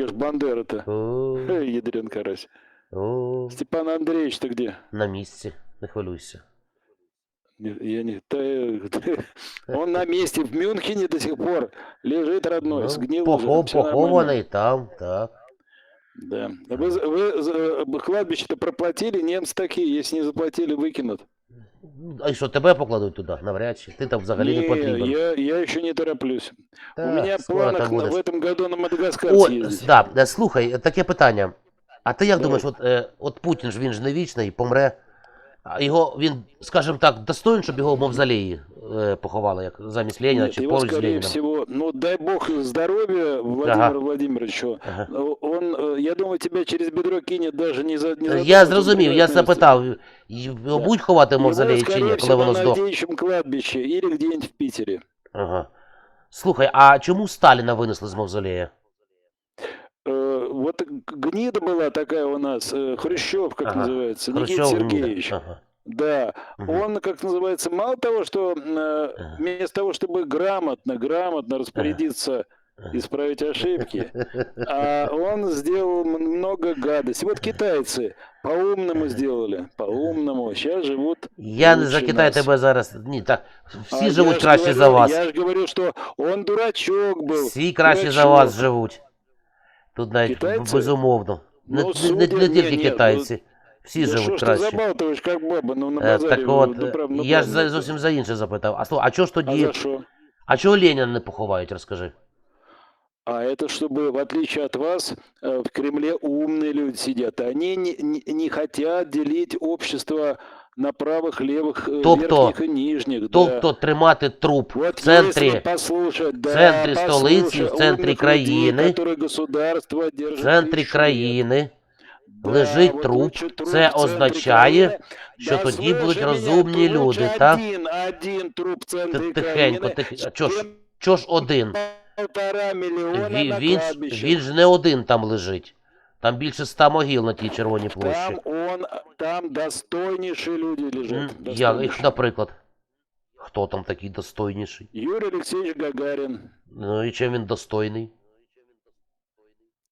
где ж Бандера-то? Эй, ядрен карась. о, Степан Андреевич-то где? на місці, не хвилюйся. Не- Я не... да, э, Он на месте в Мюнхене до сих пор лежит родной, Ну, сгнил уже, похо- всё нормально. похований там, так. Да. Вы, за- вы за- э, кладбище-то проплатили, немцы такие, если не заплатили, выкинут. А що, тебе покладуть туди? Навряд чи. Ти там взагалі не, Не, потрібен. я, я ще не тороплюсь. Та, У мене в планах на- в этом году на Мадагаскар О, да, е, слухай, таке питання. А ти як Давай. думаєш, от, е, от Путін ж він ж не вічний, помре. Його він, скажімо так, достоин, щоб його в мавзолеї е, поховали, як замість Леніна Нет, чи его, поруч з Леніном. всего, ну дай бог здоровья Владимиру Ага. Владимировичу. Ага. Он, э, я думаю, тебя через бедро кинет даже не за не Е, за Я зрозумів, я на запитав, його Да. будуть ховати в мавзолеї чи ні, коли воно на здох? Авдеевичем кладбище или где-нибудь в Питере. Ага. Слухай, а чому Сталіна винесли з мавзолея? Э, Вот гнида была такая у нас, э, Хрущев, как Ага. называется, Никита Хрущов гнида. Сергеевич. Ага. Да, Мгм. он, как называется, мало того, что э, Ага. вместо того, чтобы грамотно, грамотно распорядиться, Ага. исправить ошибки, а он сделал м- много гадостей. Вот китайцы по-умному сделали, по-умному. Сейчас живут Я не за лучше Китай нас. тебе зараз. Ні, так. Всі А я живуть ж краще говорю- за вас. Я же говорю, что он дурачок был. Всі краще за дурачок. вас живуть. Тут навіть Китайці? безумовно. Не, Ну, не- судя- не, не ні, тільки ні, китайці. Всі Ну что живуть ж ты краще. забалтываешь, как баба, ну на Е, базаре. так от, ну, е, прав- ну, я ж правильно. за, зовсім за інше запитав. А, слухай, а чого ж А тоді. за что? А чого Леніна не поховають, розкажи. А это чтобы, в отличие от вас, э, в Кремле умные люди сидят. Они не, не, не хотят делить общество на правых, левых, э, Тобто- верхних и нижних. да. Тобто тримати труп Вот в центрі. если послушать, да, центре столицы, послушай в центре умных країни, людей, которые государство В держит центрі тысячу країни лет. Да, лежить вот труп. лучше труп Це в центрі означає, країни. що Да тоді слышь будуть меня, розумні то лучше люди, так? Один, один труп в Ти центрі тихенько, країни, тихенько. А чого ж, чим чого ж один? полтора мільйона Він, на він, ж- кладбище. він ж не один там лежить. Там більше ста могил на тій червоній площі. Там он, там достойнейшие люди М, лежат. Я, достойнейшие. наприклад. Хто там такий достойніший? Юрий Алексеевич Гагарин. Ну і чим він достойний?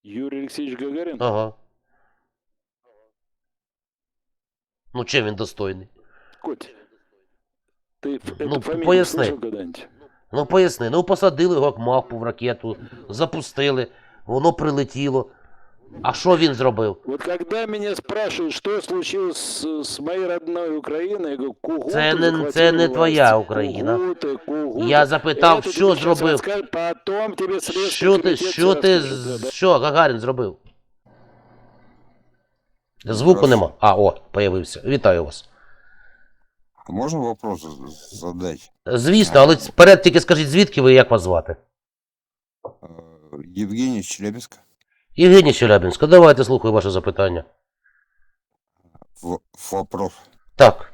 Юрий Алексеевич Гагарин? Ага. Ну чим він достойний? Коть, ты ф- Ну, эту фамилию поясни. слышал когда-нибудь? Ну поясни, ну посадили його як мавпу в ракету, запустили, воно прилетіло. А що він зробив? Вот когда меня спрашивают, что случилось с, с моей родной Украиной, я говорю, кугуты Це не- захватили це не власть. твоя Україна. Кугуты, кугуты. Я запитав, Это що тебе щас зробив? розкажу, Потом тебе Следственный Що ти, комитет що всё ти, расскажет, да, з- да. що Гагарін зробив? Звуку нема. А, о, появився. Вітаю вас. А Можно вопрос з- задать? Звісно, але вперед тільки скажіть, звідки ви і як вас звати? Э, Евгений из Челябинска. Євгеній Челябінська, давайте слухаю ваше запитання. В- Вопрос. Так.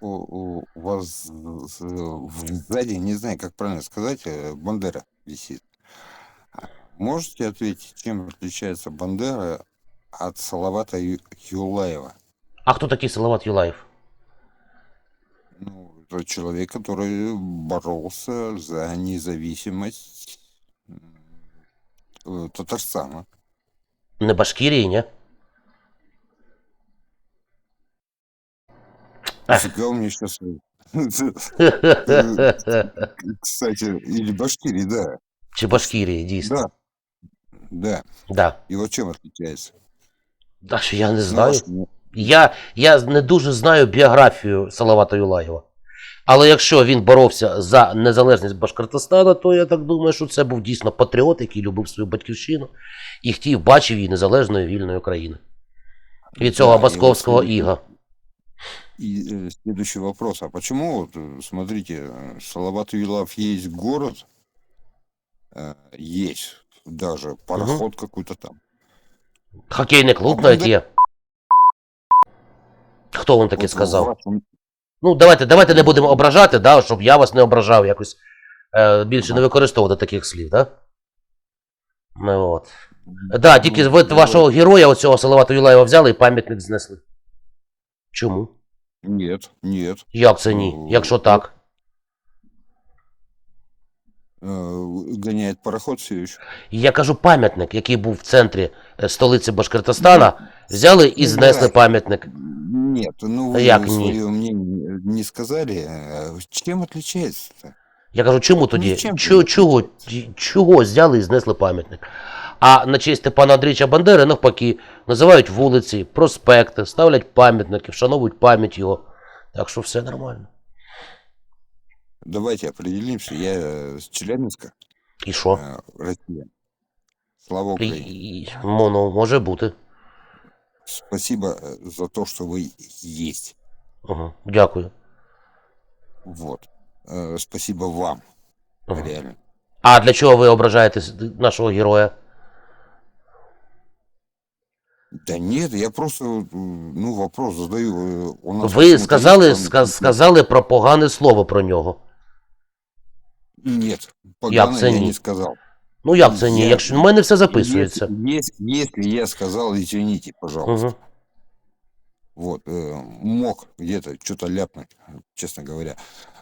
У, у вас з- сзади, не знаю, как правильно сказать, э, Бандера висит. А Можете ответить, чем отличается Бандера от Салавата Ю- Юлаева? А хто такий Салават Юлаєв? Ну, это человек, который боролся за независимость м, э, Татарстана. Не Башкірії, ні? Эх. Фига у сейчас... Кстати, или Башкирии, да. Чи Башкірії, дійсно. Да. Да. И вот чем отличается? Так що я не знаю. Я, я не дуже знаю біографію Салавата Юлаєва. Але якщо він боровся за незалежність Башкортостана, то я так думаю, що це був дійсно патріот, який любив свою батьківщину і хотів, бачив її незалежною вільною країною. Від цього Да, і московського ось- іга. И э, следующий вопрос. А почему, вот, э, смотрите, э, Салават Юлаев есть город, э, есть даже пароход какой-то там. Хокейний клуб А навіть буде- є. Хто вам таке Вот в сказав? Ну, давайте, давайте не будемо ображати, да, щоб я вас не ображав якось. Е, більше не використовувати таких слів, да? Ну от. Да, тільки Ну, ви ну, вашого героя, оцього Салавата Юлаєва, взяли і пам'ятник знесли. Чому? Нет, нет. Як це ні? Ну, Якщо так. э, гоняет пароход все еще. Я кажу, пам'ятник, який був в центрі е, столиці Башкортостана, взяли і Ну, знесли пам'ятник. Нет, ну вы як ні? свое мнение не сказали. Э, Чем отличается-то? Я кажу, чому тоді? Нічим Чого, не чого, чого взяли і знесли пам'ятник? А на честь Степана Андрійовича Бандери, навпаки, називають вулиці, проспекти, ставлять пам'ятники, вшановують пам'ять його. Так що все нормально. Давайте определимся. Я э, с Челябинска, І що? э, Россия. Слава І, Украине. і, ну, ну, може бути. Спасибо э, за то, что вы есть. Угу. Дякую. Вот. Э, Спасибо вам, Угу. реально. А для чого ви ображаєте с- нашого героя? Да нет, я просто, э, ну, вопрос задаю. э, У нас Ви почему-то сказали, есть ска- там- сказали про погане слово про нього. Нет, Я погано я ценю. не сказал. Ну як це ні? Я- Якщо в мене все записується. Если, если, если я сказал, извините, пожалуйста. Угу. Вот, э, мог где-то что-то ляпнуть, честно говоря.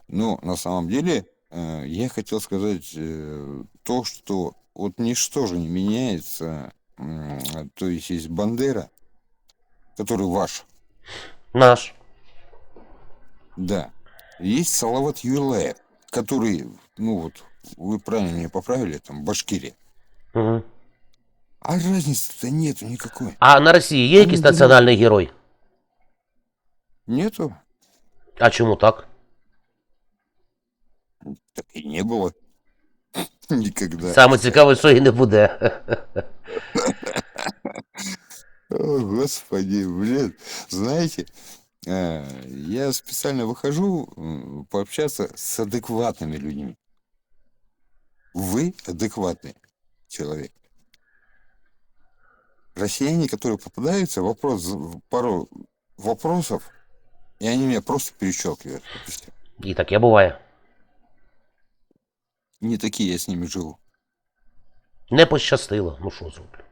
Но на самом деле э, я хотел сказать э, то, что вот ничто же не меняется. М, То есть есть Бандера, который ваш, Наш. да. Есть Салават Юлаев, который, ну вот, вы правильно меня поправили, там, Башкирия. Угу. А разницы-то нету никакой. А на Росії є якийсь Ну, національний герой? Нету, А чому так? так и не было. Никогда. Саме цікаве, що і не буде. О, господи, блин. Знаете, э, я специально выхожу м, пообщаться с адекватными людьми. Вы адекватный человек. Россияне, которые попадаются, вопрос, пару вопросов, и они меня просто перещелкивают. Вот и всё. І таке буває. Не такие я с ними живу. Не пощастило. Ну що зроблю?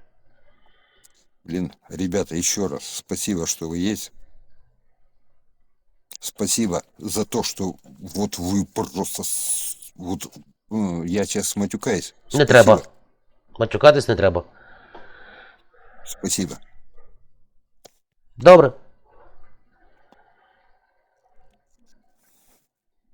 Блин, ребята, еще раз спасибо, что вы есть. Спасибо за то, что вот вы просто... с- Вот ну, я сейчас матюкаюсь. Не Спасибо. треба. Матюкатись не треба. Спасибо. Добре.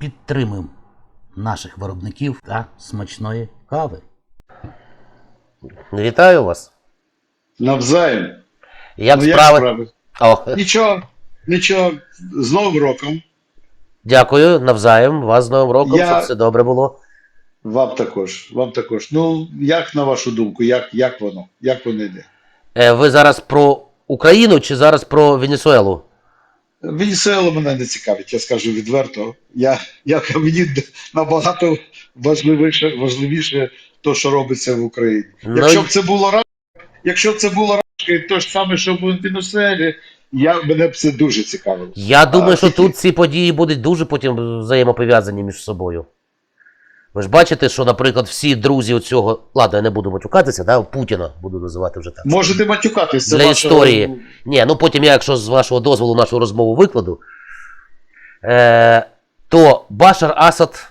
Підтримуємо наших виробників та смачної кави. Вітаю вас. Навзаєм. Як ну, як справи? справи? О, Нічого, нічого. З Новим роком. дякую, навзаєм. Вас з Новим роком, Я- щоб все добре було. Вам також. Вам також. Ну, як на вашу думку, як, як воно? Як воно йде? Е, ви зараз про Україну чи зараз про Венесуелу? Венесуела мене не цікавить, я скажу відверто. Я, я, мені набагато важливіше, важливіше то, що робиться в Україні. Ну, Якщо б це було раз, якщо б це було рашки, то ж саме, що в Венесуелі, я, мене б це дуже цікавило. Я думаю, А, що тут ці події будуть дуже потім взаємопов'язані між собою. Ви ж бачите, що, наприклад, всі друзі оцього. Ладно, я не буду матюкатися, да? Путіна буду називати вже так. Можете матюкатись, це Для ваша- історії. Ні, ну потім я, якщо з вашого дозволу нашу розмову викладу, е, то Башар Асад,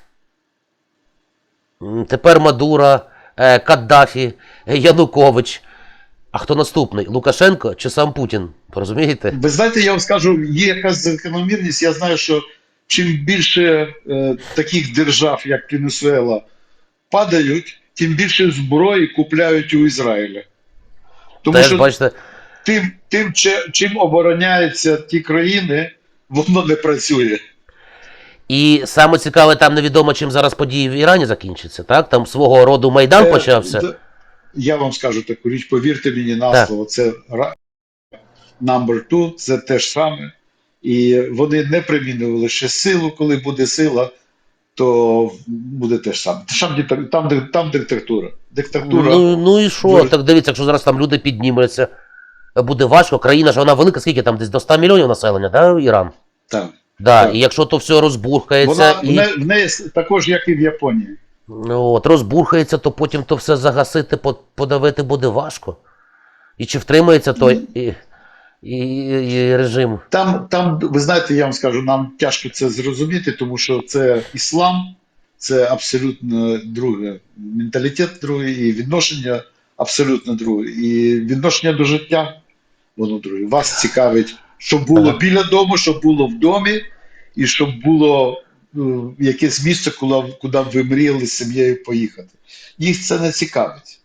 тепер Мадура, е, Каддафі, е, Янукович. А хто наступний? Лукашенко чи сам Путін? Розумієте? Ви знаєте, я вам скажу, є якась закономірність. Я знаю, що чим більше е, таких держав, як Венесуела, падають, тим більше зброї купляють у Ізраїля. Тому Теж що бачите, тим, тим, чим обороняються ті країни, воно не працює. І саме цікаве, там невідомо, чим зараз події в Ірані закінчаться, так? Там свого роду Майдан Е, почався. д- Я вам скажу таку річ, повірте мені на Так. слово, це ра- number two, це те ж саме. І вони не примінювали ще силу, коли буде сила, то буде те ж саме. Там, там, там диктатура. Диктатура. Ну, ну і що? Ви- Так дивіться, якщо зараз там люди піднімуться, буде важко. Країна ж вона велика, скільки там десь до 100 мільйонів населення, да, Іран? так. Да, Так. і якщо то все розбурхається, Вона і в неї, в неї також, як і в Японії. ну, от, розбурхається, то потім то все загасити, подавити буде важко. І чи втримається той і, і, і режим? Там, там, ви знаєте, я вам скажу, нам тяжко це зрозуміти, тому що це іслам, це абсолютно друге. Менталітет другий, і відношення абсолютно друге. І відношення до життя, воно друге. Вас цікавить, щоб було Ага. біля дому, щоб було в домі, і щоб було ну, якесь місце, куди, куди ви мріяли з сім'єю поїхати. Їх це не цікавить.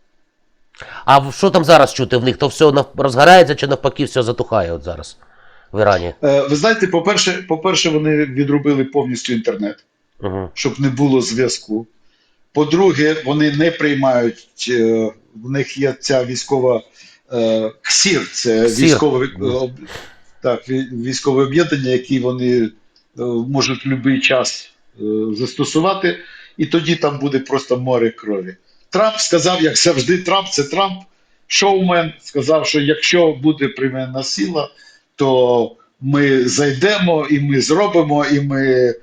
А що там зараз чути в них? То все розгорається чи навпаки все затухає от зараз в Ірані? Е, Ви знаєте, по-перше, по-перше, вони відробили повністю інтернет. Угу. щоб не було зв'язку. По-друге, вони не приймають, е, в них є ця військова е, КСІР, це КСІР. військове, об- так, військове об'єднання, які вони е, можуть в будь-який час е, застосувати, і тоді там буде просто море крові. Трамп сказав, як завжди, Трамп це Трамп, шоумен, сказав, що якщо буде примінена сила, то ми зайдемо і ми зробимо, і ми.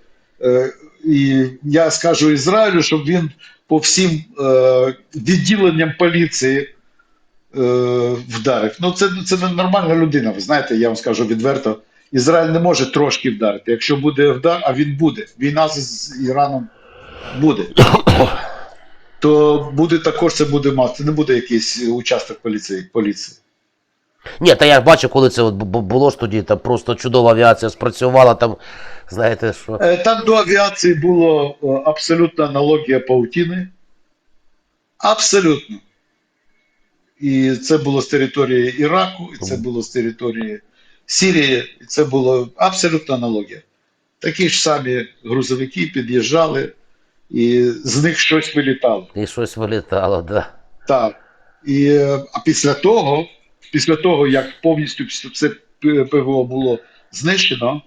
Е, і я скажу Ізраїлю, щоб він по всім е, відділенням поліції е, вдарив. Ну, це, це нормальна людина. Ви знаєте, я вам скажу відверто. Ізраїль не може трошки вдарити. Якщо буде вдар, а він буде. Війна з Іраном буде. То буде також це буде мати. Це не буде якийсь участок поліції. поліції. Ні, та я бачу, коли це от бу- бу- було ж тоді, там просто чудова авіація спрацювала, там, знаєте, що. Е, Там до авіації було е, абсолютна аналогія паутіни. Абсолютно. І це було з території Іраку, і це було з території Сирії, і це було абсолютна аналогія. Такі ж самі грузовики під'їжджали, і з них щось вилітало. І щось вилітало, да. Так. І, а після того, після того, як повністю це ПВО було знищено,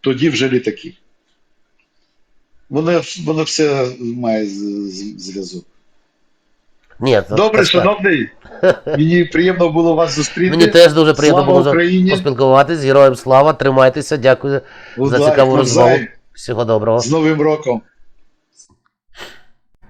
тоді вже літаки. Воно, воно все має з- з- зв'язок. Ні, Добре, так. шановний. Мені приємно було вас зустріти. Мені теж дуже приємно Слава було Україні! поспілкуватись. Героям слава, тримайтеся, дякую за цікаву розмову. Всього доброго. З Новим роком!